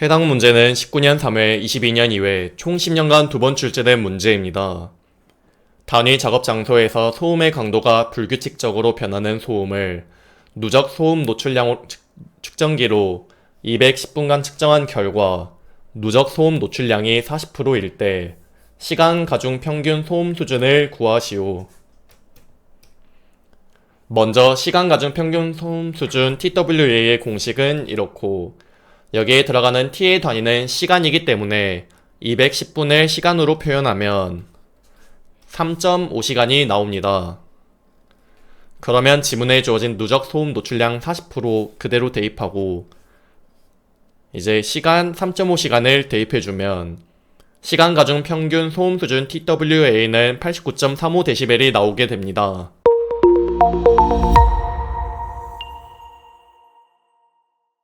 해당 문제는 19년 3회, 22년 2회 총 10년간 두 번 출제된 문제입니다. 단위 작업 장소에서 소음의 강도가 불규칙적으로 변하는 소음을 누적 소음 노출량 측- 측정기로 210분간 측정한 결과 누적 소음 노출량이 40%일 때 시간 가중 평균 소음 수준을 구하시오. 먼저 시간 가중 평균 소음 수준 TWA의 공식은 이렇고 여기에 들어가는 t의 단위는 시간이기 때문에 210분을 시간으로 표현하면 3.5시간이 나옵니다. 그러면 지문에 주어진 누적 소음 노출량 40% 그대로 대입하고 이제 시간 3.5시간을 대입해주면 시간 가중 평균 소음 수준 TWA는 89.35dB이 나오게 됩니다.